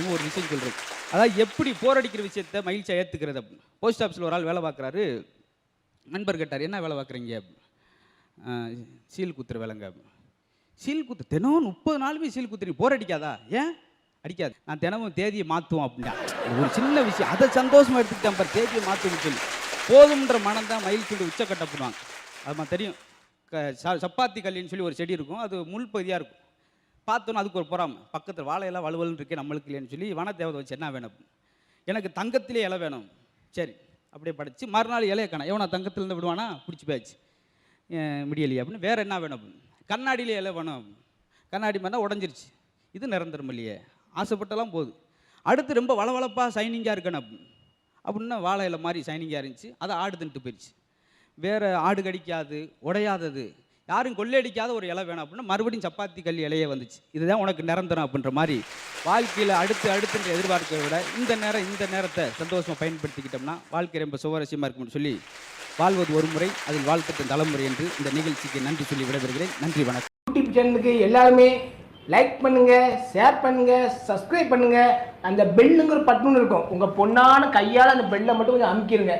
அப்படின்னு ஒரு விஷயம் சொல்கிறேன் அதாவது எப்படி போரடிக்கிற விஷயத்த மகிழ்ச்சியாக ஏற்றுக்கிறது அப்படின்னு. போஸ்ட் ஆஃபீஸில் ஒரு ஆள் வேலை பார்க்குறாரு. நண்பர் கேட்டார் என்ன வேலை பார்க்குறீங்க? சீல் குத்துற வேலைங்க சீல் குத்து தினமும் முப்பது நாளுமே சீல் குத்துறீங்க. போர் அடிக்காதா? ஏன்? அடிக்காது. நான் தினமும் தேதியை மாற்றுவோம் அப்படின்னா. ஒரு சின்ன விஷயம். அதை சந்தோஷமாக எடுத்துக்கிட்டேன் பார் தேதியை மாற்றுன்னு சொல்லி. போதும்ன்ற மனம் தான் மயில் சொல்லி உச்சக்கட்ட பண்ணுவாங்க. அது தெரியும். க ச- சப்பாத்தி கல்லின்னு சொல்லி ஒரு செடி இருக்கும். அது முள் பகுதியாக இருக்கும். பார்த்தோன்னா அதுக்கு ஒரு பொறாமை. பக்கத்தில் வாழையெல்லாம் வலுவலுன்னு இருக்கே நம்மளுக்கு இல்லைன்னு சொல்லி வன வச்சு என்ன வேணும்? எனக்கு தங்கத்திலே இலை வேணும். சரி அப்படியே படித்து மறுநாள் இலைய காணோம். எவனா தங்கத்திலேருந்து விடுவானா? பிடிச்சி போயாச்சு. முடியலையே அப்படின்னு. வேறு என்ன வேணும்? கண்ணாடியிலே இலை வேணும். கண்ணாடி மாதிரி உடஞ்சிருச்சு. இது நிரந்தரம் இல்லையே. ஆசைப்பட்டெல்லாம் போகுது. அடுத்து ரொம்ப வளவளப்பாக சைனிங்காக இருக்கணும் அப்படின்னு. அப்படின்னா வாழை இலை மாதிரி சைனிங்காக இருந்துச்சு. அதை ஆடு தின்ட்டு போயிடுச்சு வேறு ஆடு கடிக்காது உடையாதது. யாரும் கொள்ளையடிக்காத ஒரு இலை வேணும் அப்படின்னா மறுபடியும் சப்பாத்தி கல் இலையே வந்துச்சு. இதுதான் உனக்கு நிரந்தரம் அப்படின்ற மாதிரி வாழ்க்கையில் அடுத்து அடுத்துன்ற எதிர்பார்க்கிறத விட இந்த நேரம் இந்த நேரத்தை சந்தோஷமாக பயன்படுத்திக்கிட்டோம்னா வாழ்க்கை ரொம்ப சுவாரஸ்யமாக இருக்கும்னு சொல்லி வாழ்வது ஒரு முறை அதில் வாழ்க்கத்தின் தலைமுறை என்று இந்த நிகழ்ச்சிக்கு நன்றி சொல்லி விடைபெறுகிறேன். நன்றி வணக்கம். யூடியூப் சேனலுக்கு எல்லாருமே லைக் பண்ணுங்க ஷேர் பண்ணுங்க சப்ஸ்கிரைப் பண்ணுங்க. அந்த பெல்லுங்கிற பட்டுன்னு இருக்கும். உங்க பொண்ணான கையால் அந்த பெல்லை மட்டும் கொஞ்சம் அமுக்கிடுங்க